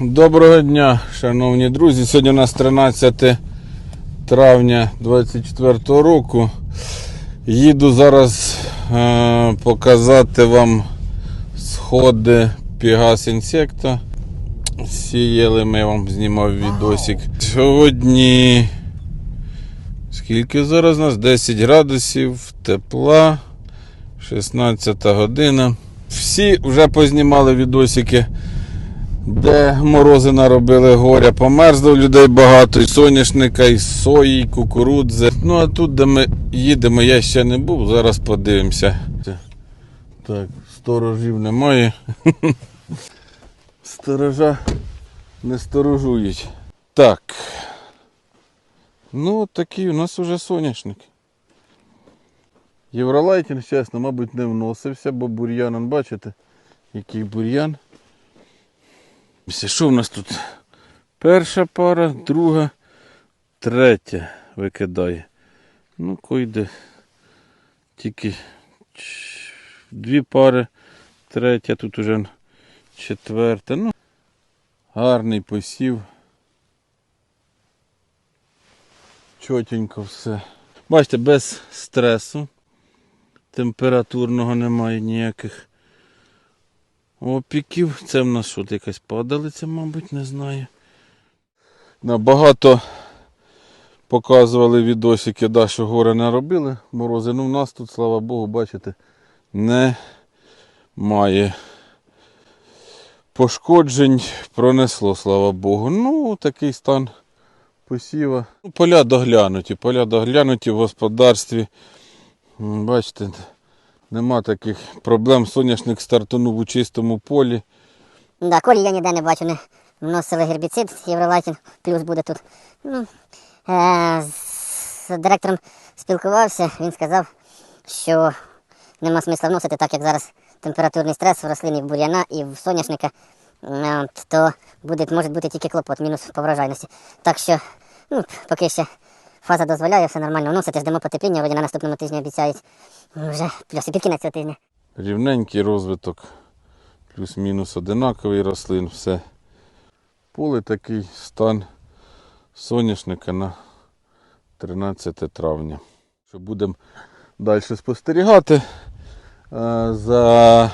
Доброго дня, шановні друзі. Сьогодні у нас 13 травня 24 року. Їду зараз е, показати вам сходи Пігас інсекта. Сіяли ми я вам знімав відосик. Сьогодні скільки зараз у нас? 10 градусів, тепла, 16 година. Всі вже познімали відосики де морози наробили горя, померзло людей багато, і соняшника, і сої, і кукурудзи. Ну а тут, де ми їдемо, я ще не був, зараз подивимося. Так, сторожів немає. Сторожа не сторожують. Так. Ну, такий у нас уже соняшник. Євролайтінг, чесно, мабуть, не вносився, бо бур'янин, бачите, який бур'ян. Що в нас тут? Перша пара, друга, третя викидає. Ну, койде тільки дві пари, третя, тут уже четверта. Ну, гарний посів. Чотенько все. Бачите, без стресу. Температурного немає ніяких опіків. Це в нас що, якась падалиця, мабуть, не знаю. Набагато показували відосики, да, що гори не робили морози. Ну, в нас тут, слава Богу, бачите, немає пошкоджень, пронесло, слава Богу. Ну, такий стан посіва. Ну, Поля доглянуті, поля доглянуті в господарстві. Бачите, нема таких проблем. Соняшник стартанув у чистому полі. Да, колі я ніде не бачу, не вносили гербіцид, євролайтін, плюс буде тут. Ну, е, з директором спілкувався, він сказав, що нема смисла вносити, так як зараз температурний стрес в рослині в бур'яна і в соняшника, е, то буде, може бути тільки клопот, мінус по врожайності. Так що, ну, поки ще фаза дозволяє, все нормально вносити, ждемо потепління, вроді на наступному тижні обіцяють вже плюс і під кінець цього тижня. Рівненький розвиток, плюс-мінус одинаковий рослин, все. Поле такий стан соняшника на 13 травня. Що будемо далі спостерігати е, за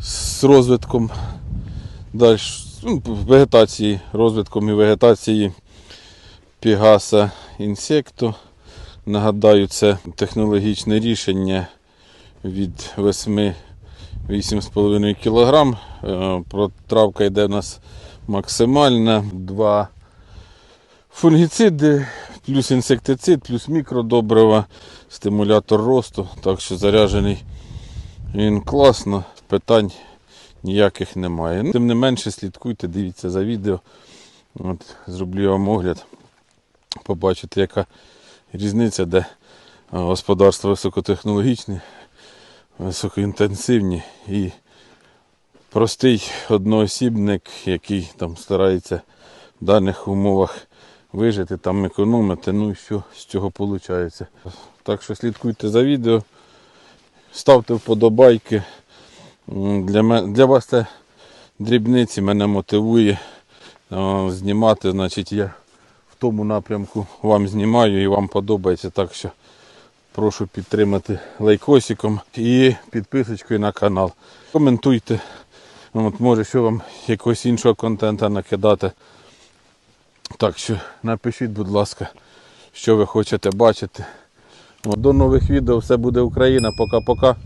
з розвитком далі, ну, вегетації, розвитком і вегетації Пігаса інсекту. Нагадаю, це технологічне рішення від 8 8,5 кг. Е, Протравка йде у нас максимальна. Два фунгіциди, плюс інсектицид, плюс мікродобрива, стимулятор росту. Так що заряджений він класно, питань ніяких немає. Ну, Тим не менше слідкуйте, дивіться за відео. От, зроблю вам огляд. Побачите, яка різниця, де е, господарство високотехнологічне, високоінтенсивні і простий одноосібник, який там старається в даних умовах вижити, там економити, ну і що з цього виходить. Так що слідкуйте за відео, ставте вподобайки. Для, мен- для вас це дрібниці мене мотивує е, знімати, значить я тому напрямку вам знімаю і вам подобається. Так що прошу підтримати лайкосиком і підписочкою на канал. Коментуйте. От, може, що вам якогось іншого контенту накидати. Так що напишіть, будь ласка, що ви хочете бачити. От, до нових відео. Все буде Україна. Пока-пока.